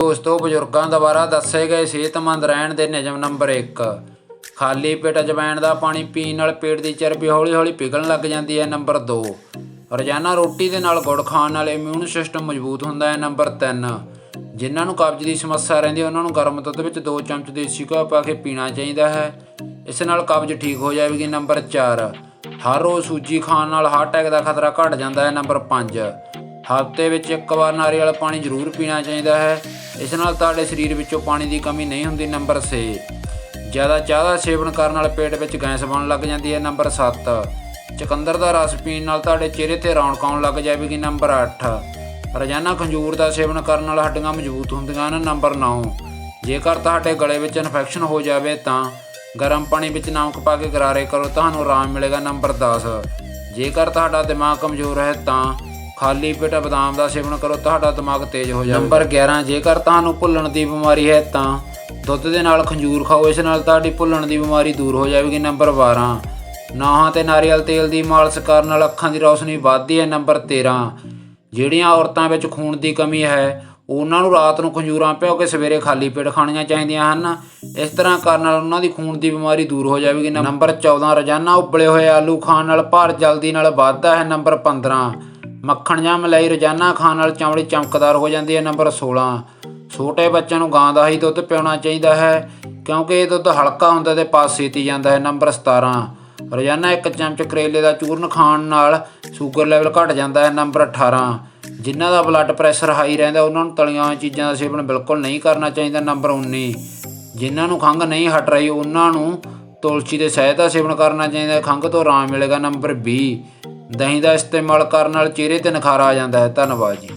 ਦੋਸਤੋ ਬਜ਼ੁਰਗਾਂ ਦੁਆਰਾ ਦੱਸੇ ਗਏ ਸਿਹਤਮੰਦ ਰਹਿਣ ਦੇ ਨਿਯਮ ਨੰਬਰ 1 ਖਾਲੀ ਪੇਟ ਅਜਵਾਇਣ ਦਾ ਪਾਣੀ ਪੀਣ ਨਾਲ ਪੇਟ ਦੀ ਚਰਬੀ ਹੌਲੀ-ਹੌਲੀ ਪਿਘਲਣ ਲੱਗ ਜਾਂਦੀ ਹੈ, ਨੰਬਰ 2 ਰੋਜ਼ਾਨਾ ਰੋਟੀ ਦੇ ਨਾਲ ਗੁੜ ਖਾਣ ਨਾਲ ਇਮਿਊਨ ਸਿਸਟਮ ਮਜ਼ਬੂਤ ਹੁੰਦਾ ਹੈ, ਨੰਬਰ 3 ਜਿਨ੍ਹਾਂ ਨੂੰ ਕਬਜ਼ ਦੀ ਸਮੱਸਿਆ ਰਹਿੰਦੀ ਹੈ, ਉਹਨਾਂ ਨੂੰ ਗਰਮ ਦੁੱਧ ਵਿੱਚ 2 ਚਮਚ ਦੇਸੀ ਘਿਓ ਪਾ ਕੇ ਪੀਣਾ ਚਾਹੀਦਾ ਹੈ। ਇਸ ਨਾਲ ਕਬਜ਼ ਠੀਕ ਹੋ ਜਾਵੇਗੀ, ਨੰਬਰ 4 ਹਰ ਰੋਜ਼ ਸੂਜੀ ਖਾਣ ਨਾਲ ਹਾਰਟ ਅਟੈਕ ਦਾ ਖਤਰਾ ਘਟ ਜਾਂਦਾ ਹੈ, ਨੰਬਰ 5 ਹਫ਼ਤੇ ਵਿੱਚ ਇੱਕ ਵਾਰ ਨਾਰੀਅਲ ਪਾਣੀ ਜ਼ਰੂਰ ਪੀਣਾ ਚਾਹੀਦਾ ਹੈ। ਇਸ ਨਾਲ ਤੁਹਾਡੇ ਸਰੀਰ ਵਿੱਚੋਂ ਪਾਣੀ ਦੀ ਕਮੀ ਨਹੀਂ ਹੁੰਦੀ, ਨੰਬਰ 6 ਜ਼ਿਆਦਾ ਚਾਹ ਦਾ ਸੇਵਨ ਕਰਨ ਨਾਲ ਪੇਟ ਵਿੱਚ ਗੈਸ ਬਣਨ ਲੱਗ ਜਾਂਦੀ ਹੈ, ਨੰਬਰ 7 ਚਕੰਦਰ ਦਾ ਰਸ ਪੀਣ ਨਾਲ ਤੁਹਾਡੇ ਚਿਹਰੇ ਤੇ ਰੌਣਕ ਆਉਣ ਲੱਗ ਜਾਵੇਗੀ, ਨੰਬਰ 8 ਰੋਜ਼ਾਨਾ ਖੰਜੂਰ ਦਾ ਸੇਵਨ ਕਰਨ ਨਾਲ ਹੱਡੀਆਂ ਮਜ਼ਬੂਤ ਹੁੰਦੀਆਂ ਹਨ, ਨੰਬਰ 9 ਜੇਕਰ ਤੁਹਾਡੇ ਗਲੇ ਵਿੱਚ ਇਨਫੈਕਸ਼ਨ ਹੋ ਜਾਵੇ ਤਾਂ ਗਰਮ ਪਾਣੀ ਵਿੱਚ ਨਮਕ ਪਾ ਕੇ ਗਰਾਰੇ ਕਰੋ, ਤੁਹਾਨੂੰ ਆਰਾਮ ਮਿਲੇਗਾ, ਨੰਬਰ 10 ਜੇਕਰ ਤੁਹਾਡਾ ਦਿਮਾਗ ਕਮਜ਼ੋਰ ਹੈ ਤਾਂ ਖਾਲੀ ਪੇਟ ਬਦਾਮ ਦਾ ਸੇਵਨ ਕਰੋ, ਤੁਹਾਡਾ ਦਿਮਾਗ ਤੇਜ਼ ਹੋ ਜਾਵੇਗਾ ਨੰਬਰ 11 ਜੇਕਰ ਤੁਹਾਨੂੰ ਭੁੱਲਣ ਦੀ ਬਿਮਾਰੀ ਹੈ ਤਾਂ ਦੁੱਧ ਦੇ ਨਾਲ ਖੰਜੂਰ ਖਾਓ, ਇਸ ਨਾਲ ਤੁਹਾਡੀ ਭੁੱਲਣ ਦੀ ਬਿਮਾਰੀ ਦੂਰ ਹੋ ਜਾਵੇਗੀ। ਨੰਬਰ 12 ਨਾਹਾਂ ਤੇ ਨਾਰੀਅਲ ਤੇਲ ਦੀ ਮਾਲਿਸ਼ ਕਰਨ ਨਾਲ ਅੱਖਾਂ ਦੀ ਰੌਸ਼ਨੀ ਵੱਧਦੀ ਹੈ। ਨੰਬਰ 13 ਜਿਹੜੀਆਂ ਔਰਤਾਂ ਵਿੱਚ ਖੂਨ ਦੀ ਕਮੀ ਹੈ, ਉਹਨਾਂ ਨੂੰ ਰਾਤ ਨੂੰ ਖੰਜੂਰਾਂ ਪਿਓ ਕੇ ਸਵੇਰੇ ਖਾਲੀ ਪੇਟ ਖਾਣੀਆਂ ਚਾਹੀਦੀਆਂ ਹਨ। ਇਸ ਤਰ੍ਹਾਂ ਕਰਨ ਨਾਲ ਉਹਨਾਂ ਦੀ ਖੂਨ ਦੀ ਬਿਮਾਰੀ ਦੂਰ ਹੋ ਜਾਵੇਗੀ। ਨੰਬਰ 14 ਰੋਜ਼ਾਨਾ ਉਬਲੇ ਹੋਏ ਆਲੂ ਖਾਣ ਨਾਲ ਭਾਰ ਜਲਦੀ ਨਾਲ ਵੱਧਦਾ ਹੈ। ਨੰਬਰ 15 ਮੱਖਣ ਜਾਂ ਮਲਾਈ ਰੋਜ਼ਾਨਾ ਖਾਣ ਨਾਲ ਚਮੜੀ ਚਮਕਦਾਰ ਹੋ ਜਾਂਦੀ ਹੈ। ਨੰਬਰ 16 ਛੋਟੇ ਬੱਚਿਆਂ ਨੂੰ ਗਾਂ ਦਾ ਹੀ ਦੁੱਧ ਪਿਉਣਾ ਚਾਹੀਦਾ ਹੈ, ਕਿਉਂਕਿ ਇਹ ਦੁੱਧ ਹਲਕਾ ਹੁੰਦਾ ਤੇ ਪਾਸ ਛੇਤੀ ਜਾਂਦਾ ਹੈ। ਨੰਬਰ 17 ਰੋਜ਼ਾਨਾ ਇੱਕ ਚਮਚ ਕਰੇਲੇ ਦਾ ਚੂਰਨ ਖਾਣ ਨਾਲ ਸ਼ੂਗਰ ਲੈਵਲ ਘਟ ਜਾਂਦਾ ਹੈ। ਨੰਬਰ 18 ਜਿਨ੍ਹਾਂ ਦਾ ਬਲੱਡ ਪ੍ਰੈਸ਼ਰ ਹਾਈ ਰਹਿੰਦਾ, ਉਹਨਾਂ ਨੂੰ ਤਲੀਆਂ ਹੋਈਆਂ ਚੀਜ਼ਾਂ ਦਾ ਸੇਵਨ ਬਿਲਕੁਲ ਨਹੀਂ ਕਰਨਾ ਚਾਹੀਦਾ। ਨੰਬਰ 19 ਜਿਨ੍ਹਾਂ ਨੂੰ ਖੰਘ ਨਹੀਂ ਹਟ ਰਹੀ, ਉਹਨਾਂ ਨੂੰ ਤੁਲਸੀ ਦੇ ਸ਼ਹਿਦ ਦਾ ਸੇਵਨ ਕਰਨਾ ਚਾਹੀਦਾ ਖੰਘ ਤੋਂ ਆਰਾਮ ਮਿਲੇਗਾ। ਨੰਬਰ 20 ਦਹੀਂ ਦਾ ਇਸਤੇਮਾਲ ਕਰਨ ਨਾਲ ਚਿਹਰੇ ਤੇ ਨਿਖਾਰ ਆ ਜਾਂਦਾ ਹੈ। ਧੰਨਵਾਦ ਜੀ।